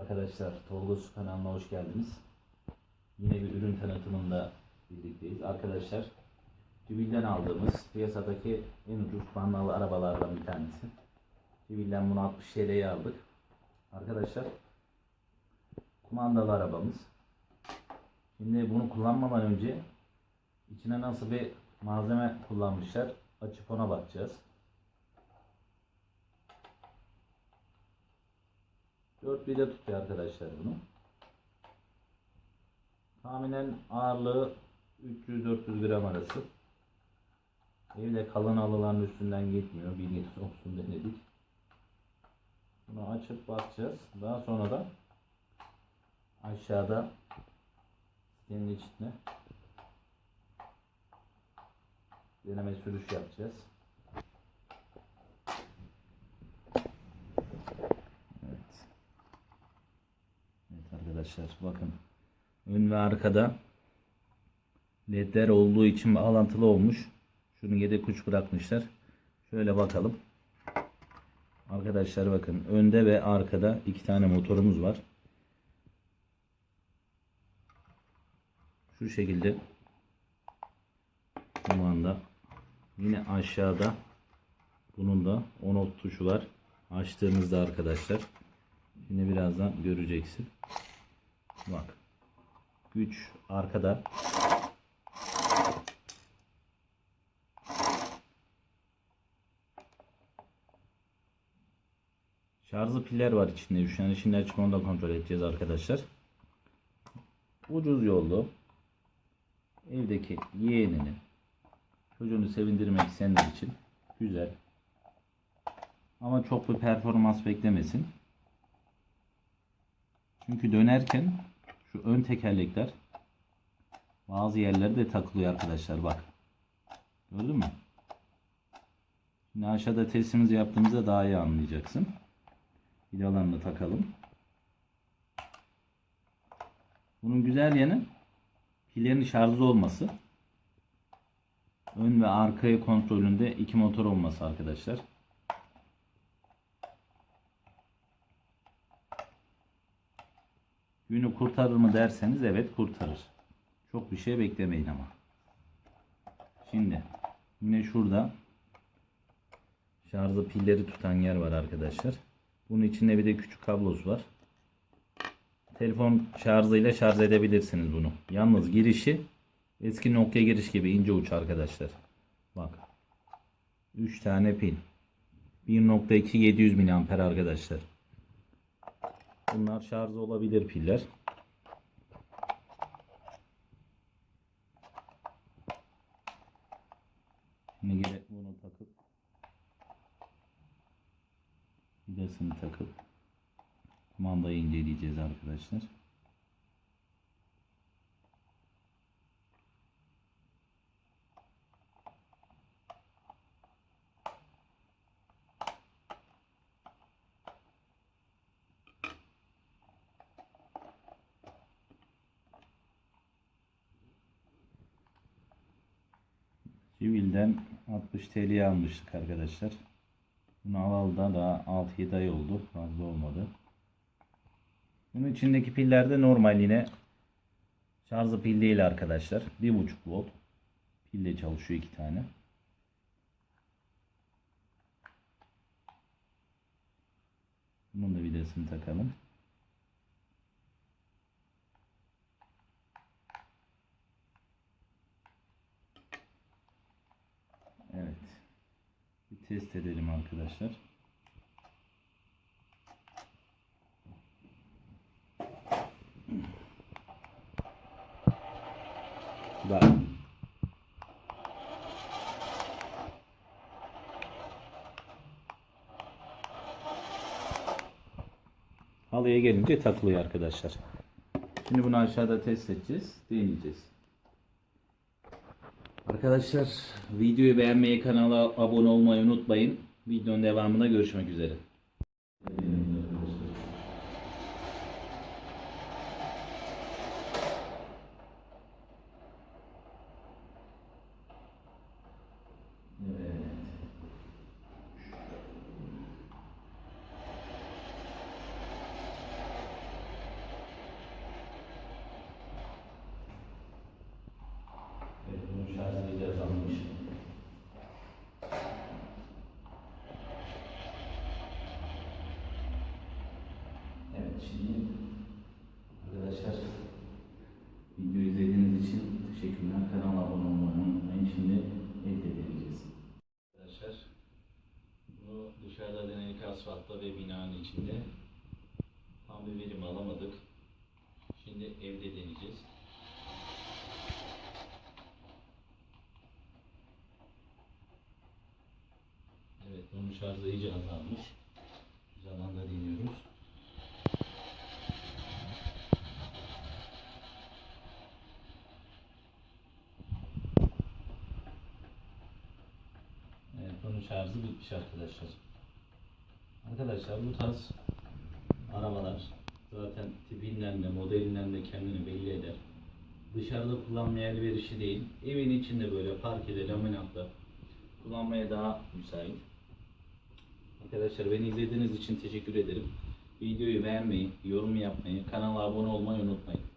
Arkadaşlar Tolga kanalına hoş geldiniz. Yine bir ürün tanıtımında birlikteyiz. Arkadaşlar Civil'den aldığımız piyasadaki en ucuz bandalı arabalardan bir tanesi. Civil'den bunu 60 TL'ye aldık. Arkadaşlar kumandalı arabamız. Şimdi bunu kullanmadan önce içine nasıl bir malzeme kullanmışlar açıp ona bakacağız. 4 vida tutuyor arkadaşlar bunu. Tahminen ağırlığı 300-400 gram arası. Evde kalın halıların üstünden gitmiyor. Bilginiz olsun denedik. Bunu açıp bakacağız. Daha sonra da aşağıda sitenin içine deneme sürüş yapacağız. Evet. Evet arkadaşlar bakın. Ön ve arkada ledler olduğu için bağlantılı olmuş. Şunu yedek uç bırakmışlar. Şöyle bakalım. Arkadaşlar bakın önde ve arkada iki tane motorumuz var. Şu şekilde kumanda. Yine aşağıda bunun da on off tuşu var. Açtığımızda arkadaşlar. Şimdi birazdan göreceksin. Bak. Güç arkada. Şarjlı piller var içinde. Üç tane şimdi açıp onu da kontrol edeceğiz arkadaşlar. Ucuz yollu. Evdeki yeğenini çocuğunu sevindirmek isteyenler için güzel. Ama çok bir performans beklemesin. Çünkü dönerken şu ön tekerlekler bazı yerlerde takılıyor arkadaşlar bak. Gördün mü? Şimdi aşağıda testimizi yaptığımızda daha iyi anlayacaksın. Vidalarını takalım. Bunun güzel yanı pillerin şarjlı olması. Ön ve arkayı kontrolünde iki motor olması arkadaşlar. Günü kurtarır mı derseniz evet kurtarır. Çok bir şey beklemeyin ama. Şimdi yine şurada şarjlı pilleri tutan yer var arkadaşlar. Bunun içinde bir de küçük kablosu var. Telefon şarjıyla şarj edebilirsiniz bunu. Yalnız girişi eski Nokia giriş gibi ince uç arkadaşlar. Bak. 3 tane pil. 1.2 700 mAh arkadaşlar. Bunlar şarj olabilir piller. Şimdi gene bunu takıp vidasını takıp kumandayı inceleyeceğiz arkadaşlar. Civil'den 60 TL'ye almıştık arkadaşlar. Bunu alalı da daha 6-7 ay oldu. Fazla olmadı. Bunun içindeki piller de normal yine şarjlı pil değil arkadaşlar. 1.5 volt pille çalışıyor iki tane. Bunun da vidasını takalım. Evet. Bir test edelim arkadaşlar. Bak. Halıya gelince takılıyor arkadaşlar. Şimdi bunu aşağıda test edeceğiz. Deneyeceğiz. Arkadaşlar videoyu beğenmeyi, kanala abone olmayı unutmayın. Videonun devamında görüşmek üzere. İçinde. Tam bir verim alamadık. Şimdi evde deneyeceğiz. Evet, bunun şarjı iyice azalmış. Güzel anda deniyoruz. Evet, bunun şarjı bitmiş arkadaşlar. Arkadaşlar bu tarz arabalar zaten tipinden de modelinden de kendini belli eder. Dışarıda kullanmaya elverişli değil. Evin içinde böyle parkede laminatla kullanmaya daha müsait. Arkadaşlar beni izlediğiniz için teşekkür ederim. Videoyu beğenmeyi, yorum yapmayı, kanala abone olmayı unutmayın.